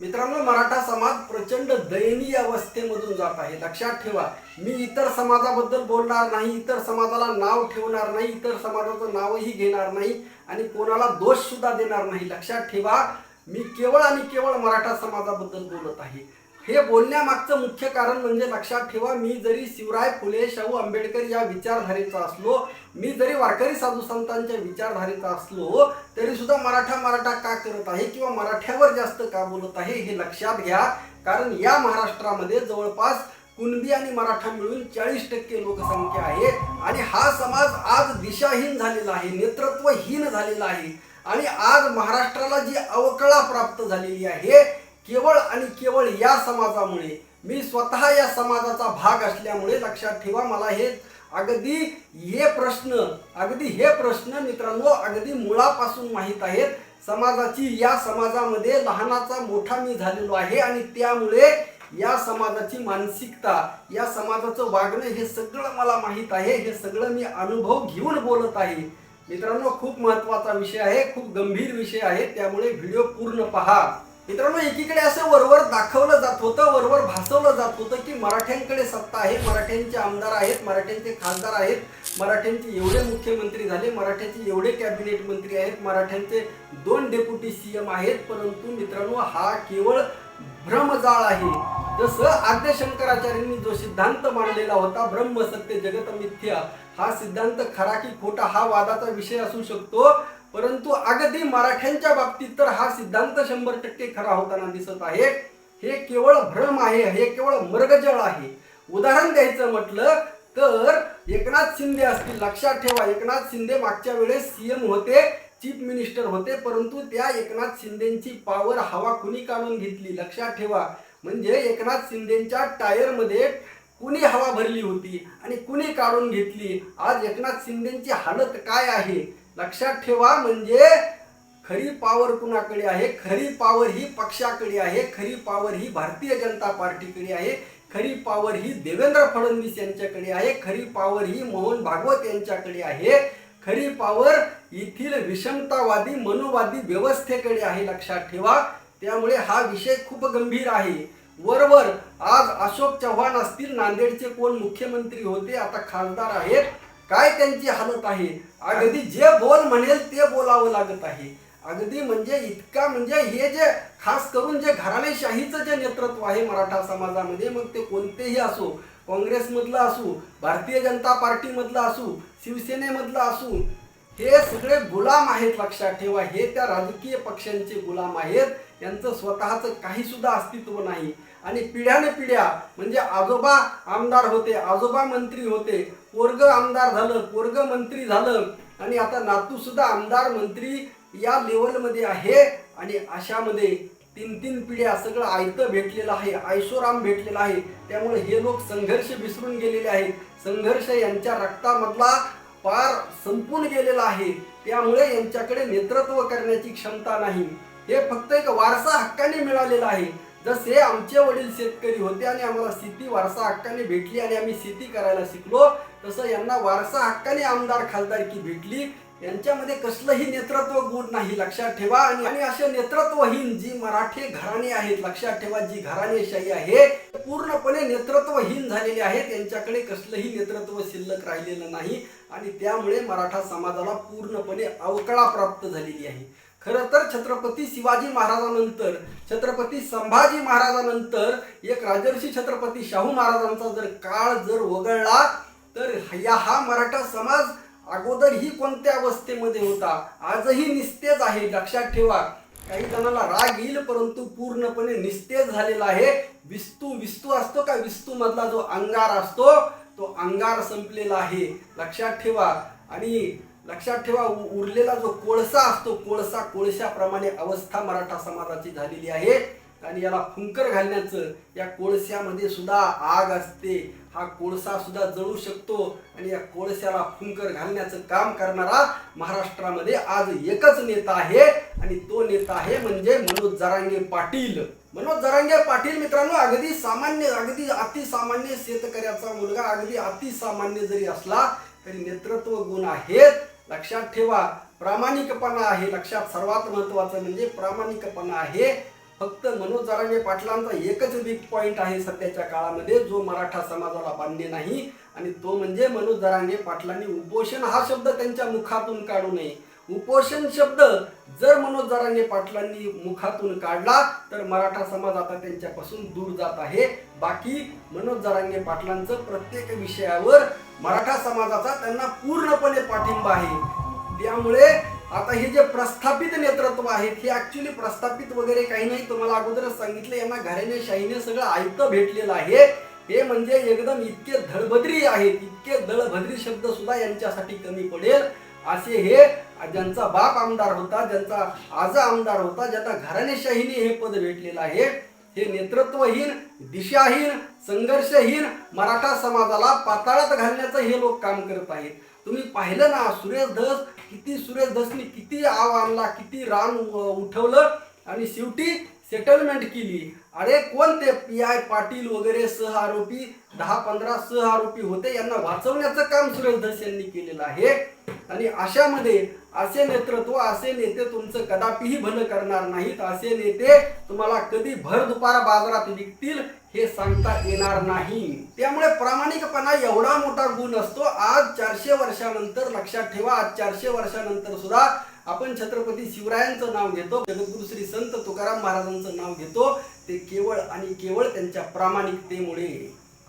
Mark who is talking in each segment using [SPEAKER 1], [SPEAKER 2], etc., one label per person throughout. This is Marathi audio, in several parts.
[SPEAKER 1] मित्रांनो मराठा समाज प्रचंड दयनीय अवस्थेमधून जात आहे. लक्षात ठेवा मी इतर समाजाबद्दल बोलणार नाही इतर समाजाला नाव ठेवणार नाही इतर समाजाचं नावही घेणार नाही आणि कोणाला दोष सुद्धा देणार नाही. लक्षात ठेवा मी केवळ आणि केवळ मराठा समाजाबद्दल बोलत आहे. हे बोलण्यामागचं मुख्य कारण म्हणजे लक्षात ठेवा मी जरी शिवराय फुले शाहू आंबेडकर या विचारधारेचा असलो मी जरी वारकरी साधू संतांच्या विचारधारेचा असलो तरी सुद्धा मराठा मराठा का करत आहे किंवा मराठ्यावर जास्त का बोलत आहे हे लक्षात घ्या. कारण या महाराष्ट्रामध्ये जवळपास कुणबी आणि मराठा मिळून चाळीस टक्के लोकसंख्या आहे आणि हा समाज आज दिशाहीन झालेला आहे नेतृत्वहीन झालेला आहे. आणि आज महाराष्ट्राला जी अवकळा प्राप्त झालेली आहे केवळ आणि केवळ या समाजामुळे मी स्वतः या समाजाचा भाग असल्यामुळे लक्षात ठेवा मला हे अगदी हे प्रश्न अगदी हे प्रश्न मित्रांनो अगदी मुळापासून माहीत आहेत. समाजाची या समाजामध्ये लहानाचा मोठा मी झालेलो आहे आणि त्यामुळे या समाजाची मानसिकता या समाजाचं वागणं हे सगळं मला माहीत आहे. हे सगळं मी अनुभव घेऊन बोलत आहे. मित्रांनो खूप महत्त्वाचा विषय आहे खूप गंभीर विषय आहे. त्यामुळे व्हिडिओ पूर्ण पहा. मित्रांनो एकीकडे असं वरवर दाखवलं जात होतं वरवर भासवलं जात होतं की मराठ्यांकडे सत्ता आहे मराठ्यांचे आमदार आहेत मराठ्यांचे खासदार आहेत मराठ्यांचे एवढे मुख्यमंत्री झाले मराठ्यांचे एवढे कॅबिनेट मंत्री आहेत मराठ्यांचे दोन डेप्युटी सीएम आहेत परंतु मित्रांनो हा केवळ भ्रमजाळ आहे. जसं आद्य शंकराचार्यांनी जो सिद्धांत मांडलेला होता ब्रह्म सत्य जगत मिथ्या हा सिद्धांत खरा की खोटा हा वादाचा विषय असू शकतो. परंतु अगदी मराठ्यांच्या बाबतीत तर हा सिद्धांत शंभर टक्के खरा होताना दिसत आहे. हे केवळ भ्रम आहे हे केवळ मर्गजळ आहे. उदाहरण द्यायचं म्हटलं तर एकनाथ शिंदे असतील लक्षात ठेवा एकनाथ शिंदे मागच्या वेळेस सीएम होते चीफ मिनिस्टर होते परंतु त्या एकनाथ शिंदेची पावर हवा कुणी काढून घेतली? लक्षात ठेवा. म्हणजे एकनाथ शिंदेच्या टायरमध्ये कुणी हवा भरली होती आणि कुणी काढून घेतली? आज एकनाथ शिंदेची हालत काय आहे? लक्षात ठेवा म्हणजे खरी पावर कुणाकडे आहे? खरी पावर ही पक्षाकडे आहे खरी पावर ही भारतीय जनता पार्टीकडे आहे खरी पावर ही देवेंद्र फडणवीस यांच्याकडे आहे खरी पावर ही मोहन भागवत यांच्याकडे आहे खरी पावर येथील विषमतावादी मनोवादी व्यवस्थेकडे आहे लक्षात ठेवा. त्यामुळे हा विषय खूप गंभीर आहे. वरवर आज अशोक चव्हाण असतील नांदेडचे कोण मुख्यमंत्री होते? आता खासदार आहेत. काय त्यांची हालत आहे? अगदी जे बोल म्हणेल ते बोलावं लागत आहे. अगदी म्हणजे इतका म्हणजे हे जे खास करून जे घराणेशाहीचं जे नेतृत्व आहे मराठा समाजामध्ये मग ते कोणतेही असो काँग्रेसमधलं असू भारतीय जनता पार्टीमधलं असू शिवसेनेमधलं असू हे सगळे गुलाम आहेत लक्षात ठेवा. हे त्या राजकीय पक्षांचे गुलाम आहेत. यांचं स्वतःचं काही सुद्धा अस्तित्व नाही. आणि पिढ्याने पिढ्या म्हणजे आजोबा आमदार होते आजोबा मंत्री होते पोरग आमदार झालं पोरग मंत्री झालं आणि आता नातू सुद्धा आमदार मंत्री या लेवलमध्ये आहे. आणि अशामध्ये तीन तीन पिढ्या सगळं आयतं भेटलेलं आहे ऐशोराम भेटलेला आहे. त्यामुळे हे लोक संघर्ष विसरून गेलेले आहेत. संघर्ष यांच्या रक्तामधला पार संपून गेलेला आहे. त्यामुळे यांच्याकडे नेतृत्व करण्याची क्षमता नाही. हे फक्त एक वारसा हक्काने मिळालेला आहे. जसे आमचे वडील शेतकरी होते आणि आम्हाला शेती वारसा हक्काने भेटली आणि आम्ही शेती करायला शिकलो तसं यांना वारसा हक्काने आमदार खासदारकी भेटली. यांच्यामध्ये कसलंही नेतृत्व गुण नाही लक्षात ठेवा. आणि आणि असे नेतृत्वहीन जी मराठी घराणे आहेत लक्षात ठेवा जी घराणेशाही आहे पूर्णपणे नेतृत्वहीन झालेले आहेत. यांच्याकडे कसलंही नेतृत्व शिल्लक राहिलेलं नाही. आणि त्यामुळे मराठा समाजाला पूर्णपणे अवकळा प्राप्त झालेली आहे. खरं तर छत्रपती शिवाजी महाराजांनंतर छत्रपती संभाजी महाराजांनंतर एक राजर्षी छत्रपती शाहू महाराजांचा जर काळ जर वगळला तर या हा मराठा समाज अगोदर ही कोणत्या अवस्थेमध्ये होता? आजही निस्तेज आहे लक्षात ठेवा. काही जणांना राग येईल परंतु पूर्णपणे निस्तेज झालेला आहे. विस्तू विस्तू असतो का? विस्तू मधला जो अंगार असतो तो अंगार संपलेला आहे. लक्षात ठेवा. आणि लक्षात ठेवा उरलेला जो कोळसा असतो कोळसा कोळशाप्रमाणे अवस्था मराठा समाजाची झालेली आहे. आणि याला फुंकर घालण्याचं या कोळशामध्ये सुद्धा आग असते. हा कोळसा सुद्धा जळू शकतो आणि या कोळशाला फुंकर घालण्याचं काम करणारा महाराष्ट्रामध्ये आज एकच नेता आहे आणि तो नेता आहे म्हणजे मनोज जरांगे पाटील. मनोज जरांगे पाटील मित्रांनो अगदी सामान्य अगदी अतिसामान्य शेतकऱ्याचा मुलगा अगदी अतिसामान्य जरी असला तरी नेतृत्व गुण आहेत. लक्षात ठेवा प्रामाणिकपणा आहे. लक्षात सर्वात महत्वाचं म्हणजे प्रामाणिकपणा आहे. फक्त मनोज जरांगे पाटलांचा एकच वीक पॉईंट आहे सध्याच्या काळामध्ये जो मराठा समाजाला बांधणे नाही. आणि तो म्हणजे मनोज जरांगे पाटलांनी उपोषण हा शब्द त्यांच्या मुखातून काढू नये. उपोषण शब्द जर मनोज जरांगे पाटलांनी मुखातून काढला तर मराठा समाज आता त्यांच्यापासून दूर जात आहे. बाकी मनोज जरांगे पाटलांचं प्रत्येक विषयावर मराठा समाजाचा त्यांना पूर्णपणे पाठिंबा आहे. त्यामुळे आता हे जे प्रस्थापित नेतृत्व आहेत हे ऍक्च्युली प्रस्थापित वगैरे काही नाही. तुम्हाला अगोदरच सांगितलं यांना घराने शाहीने सगळं आयुक्त भेटलेलं आहे. हे म्हणजे एकदम इतके धडभद्री आहेत इतके दळभद्री शब्द सुद्धा यांच्यासाठी कमी पडेल. असे हे ज्यांचा बाप आमदार होता ज्यांचा आज आमदार होता ज्यांना घराणेशाहीने हे पद भेटलेलं आहे हे नेतृत्वहीन दिशाहीन संघर्षहीन मराठा समाजाला पाताळात घालण्याचं हे लोक काम करत आहेत. तुम्ही पाहिलं ना सुरेश धस किती सुरेश धसनी किती आव आणला किती रान उठवलं. आणि शेवटी सेटलमेंट केली. अरे कोण ते पी आय पाटील वगैरे सह आरोपी दहा पंधरा सह आरोपी होते यांना वाचवण्याचं काम सुरेश धस यांनी केलेलं आहे. आणि अशामध्ये असे नेतृत्व असे नेते तुमचं कदापिही भलं करणार नाहीत. असे नेते तुम्हाला कधी भर दुपारा बाजारात विकतील हे सांगता येणार नाही. त्यामुळे प्रामाणिकपणा एवढा मोठा गुण असतो. आज चारशे वर्षानंतर लक्षात ठेवा आज चारशे वर्षानंतर सुद्धा आपण छत्रपती शिवरायांचं नाव घेतो जगद्गुरु श्री संत तुकाराम महाराजांचं नाव घेतो ते केवळ आणि केवळ त्यांच्या प्रामाणिकतेमुळे.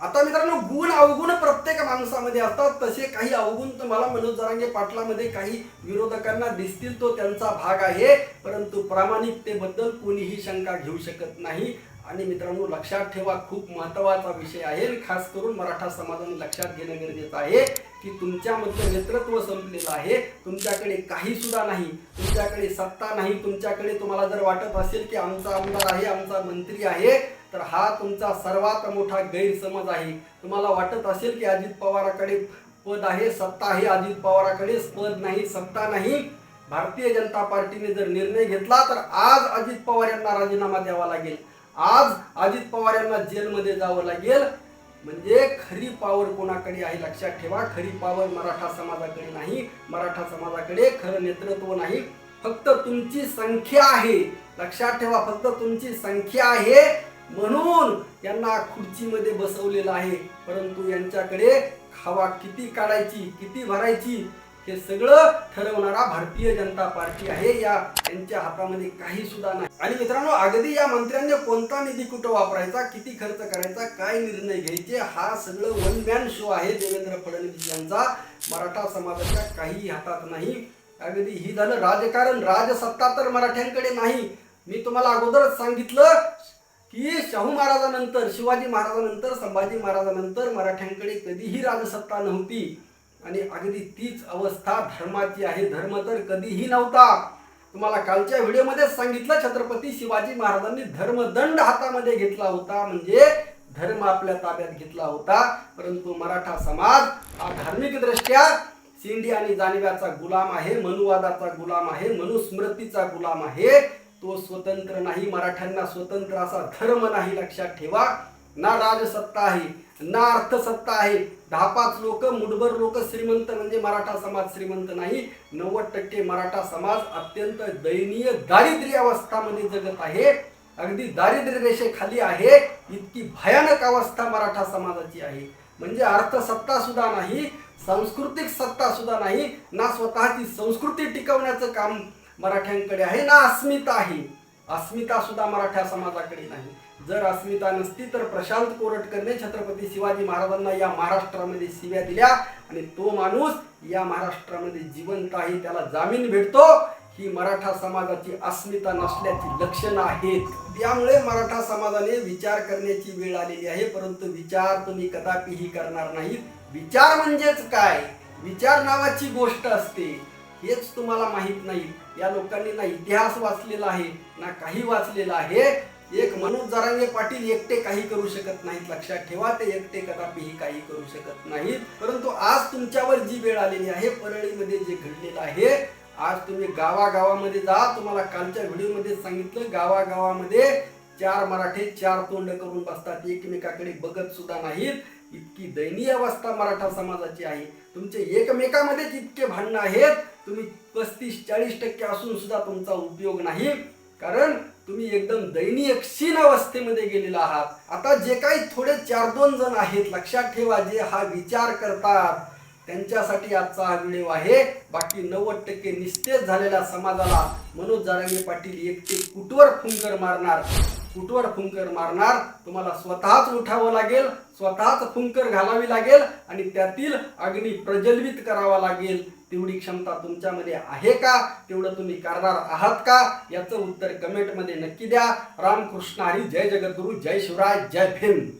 [SPEAKER 1] आता मित्रांनो गुण अवगुण प्रत्येक माणसामध्ये असतात. तसे काही अवगुण तुम्हाला मनोज जरांगे पाटलामध्ये काही विरोधकांना दिसतील तो त्यांचा भाग आहे. परंतु प्रामाणिकतेबद्दल कोणीही शंका घेऊ शकत नाही. आणि मित्रांनो लक्षात ठेवा खूप महत्त्वाचा विषय आहे. खास करून मराठा समाजाने लक्षात घेणं गरजेचं आहे. की तुमच्यामधलं नेतृत्व संपलेलं आहे. तुमच्याकडे काही सुद्धा नाही. तुमच्याकडे सत्ता नाही. तुमच्याकडे तुम्हाला जर वाटत असेल की आमचा आमदार आहे आमचा मंत्री आहे तर हा तुमचा सर्वात मोठा गैरसमज आहे. तुम्हाला वाटत असेल की अजित पवाराकडे पद आहे सत्ता आहे अजित पवाराकडे पद नाही सत्ता नाही. भारतीय जनता पार्टीने जर निर्णय घेतला तर आज अजित पवार यांना राजीनामा द्यावा लागेल. आज अजित पवार यांना जेलमध्ये जावं लागेल. म्हणजे खरी पावर कोणाकडे आहे लक्षात ठेवा. खरी पावर मराठा समाजाकडे नाही. मराठा समाजाकडे खरं नेतृत्व नाही. फक्त तुमची संख्या आहे. लक्षात ठेवा फक्त तुमची संख्या आहे. म्हणून यांना खुर्चीमध्ये बसवलेलं आहे. परंतु यांच्याकडे खावा किती काढायची किती भरायची हे सगळं ठरवणारा भारतीय जनता पार्टी आहे. या त्यांच्या हातामध्ये काही सुद्धा नाही. आणि मित्रांनो अगदी या मंत्र्यांनी कोणता निधी कुठं वापरायचा किती खर्च करायचा काय निर्णय घ्यायचे हा सगळं वन मॅन शो आहे देवेंद्र फडणवीस यांचा. मराठा समाजाच्या काही हातात नाही. अगदी ही झालं राजकारण. राजसत्ता तर मराठ्यांकडे नाही. मी तुम्हाला अगोदरच सांगितलं की शाहू महाराजानंतर शिवाजी महाराजानंतर संभाजी महाराजानंतर मराठ्यांकडे कधीही राजसत्ता नव्हती. आणि अगदी तीच अवस्था धर्माची आहे. धर्म तर कधीही नव्हता. तुम्हाला कालच्या व्हिडिओमध्येच सांगितलं छत्रपती शिवाजी महाराजांनी धर्मदंड हातामध्ये घेतला होता. म्हणजे धर्म आपल्या ताब्यात घेतला होता. परंतु मराठा समाज हा धार्मिक दृष्ट्या शिंडी आणि जाणव्याचा गुलाम आहे मनुवादाचा गुलाम आहे मनुस्मृतीचा गुलाम आहे. तो स्वतंत्र नाही. मराठ्यांना स्वतंत्र असा धर्म नाही लक्षात ठेवा. ना राजसत्ता आहे ना अर्थसत्ता आहे. दहा पाच लोक मुठभर लोक श्रीमंत म्हणजे मराठा समाज श्रीमंत नाही. नव्वद टक्के मराठा समाज अत्यंत दयनीय दारिद्र्य अवस्थामध्ये जगत आहे. अगदी दारिद्र्य रेषेखाली आहे. इतकी भयानक अवस्था मराठा समाजाची आहे. म्हणजे अर्थसत्ता सुद्धा नाही सांस्कृतिक सत्ता सुद्धा नाही ना स्वतःची संस्कृती टिकवण्याचं काम मराठ्यांकडे आहे ना अस्मिता आहे. अस्मिता सुद्धा मराठा समाजाकडे नाही. जर अस्मिता नसती तर प्रशांत कोरटकरने छत्रपती शिवाजी महाराजांना या महाराष्ट्रामध्ये शिव्या दिल्या आणि तो माणूस या महाराष्ट्रामध्ये जिवंत आहे त्याला जामीन भेटतो. ही मराठा समाजाची अस्मिता नसल्याची लक्षणं आहेत. त्यामुळे मराठा समाजाने विचार करण्याची वेळ आलेली आहे परंतु विचार तुम्ही कदापिही करणार नाहीत. विचार म्हणजेच काय? विचार नावाची गोष्ट असते. हेच तुम्हाला माहीत नाही. या लोकांनी ना इतिहास वाचलेला आहे ना काही वाचलेला आहे. एक मनोज जरांगे पाटील एकटे काही करू शकत नाहीत लक्षात ठेवा ते एकटे कदापिही काही करू शकत नाहीत. परंतु आज तुमच्यावर जी वेळ आलेली आहे परळीमध्ये जे घडलेलं आहे आज तुम्ही गावागावामध्ये जा. तुम्हाला कालच्या व्हिडिओमध्ये सांगितलं गावागावामध्ये चार मराठे चार तोंड करून बसतात एकमेकाकडे बघत सुद्धा नाहीत. इतकी दयनीय अवस्था मराठा समाजाची आहे. तुमचे एकमेकामध्येच इतके भांडणं आहेत. तुम्ही पस्तीस चाळीस टक्के असून सुद्धा तुमचा उपयोग नाही. कारण तुम्ही एकदम दयनीय क्षीण अवस्थेमध्ये गेलेला आहात. आता जे काही थोडे चार दोन जण आहेत लक्षात ठेवा जे हा विचार करतात त्यांच्यासाठी आजचा हा व्हिडिओ आहे. बाकी नव्वद टक्के निस्तेज झालेल्या समाजाला मनोज जारंगे पाटील एकटे कुटवर फुंकर मारणार? कुटवर फुंकर मारणार? तुम्हाला स्वतःच उठावं लागेल स्वतःच फुंकर घालावी लागेल आणि त्यातील अग्नी प्रज्वलित करावा लागेल. तेवढी क्षमता तुमच्यामध्ये आहे का? तेवढं तुम्ही करणार आहात का? याचं उत्तर कमेंटमध्ये नक्की द्या. रामकृष्ण हरी जय जगद्गुरु जय शिवराय जय भीम.